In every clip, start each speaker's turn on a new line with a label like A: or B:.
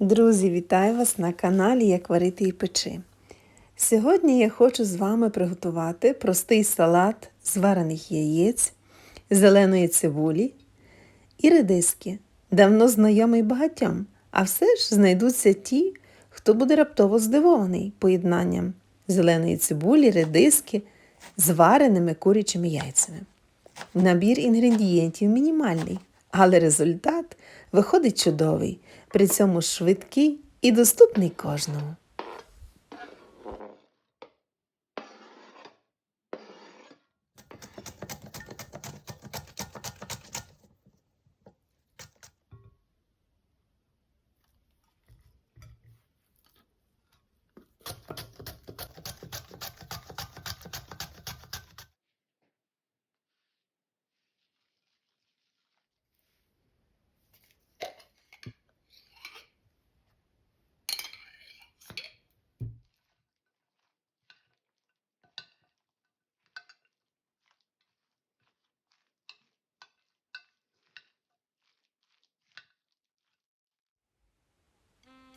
A: Друзі, вітаю вас на каналі Як варити і печи. Сьогодні я хочу з вами приготувати простий салат з варених яєць, зеленої цибулі і редиски, давно знайомий багатьом, а все ж знайдуться ті, хто буде раптово здивований поєднанням зеленої цибулі, редиски з вареними курячими яйцями. Набір інгредієнтів мінімальний, але результат виходить чудовий, при цьому швидкий і доступний кожному.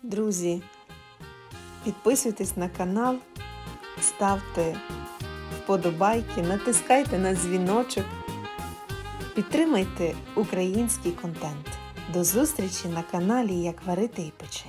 A: Друзі, підписуйтесь на канал, ставте вподобайки, натискайте на дзвіночок, підтримайте український контент. До зустрічі на каналі Як варити і пече.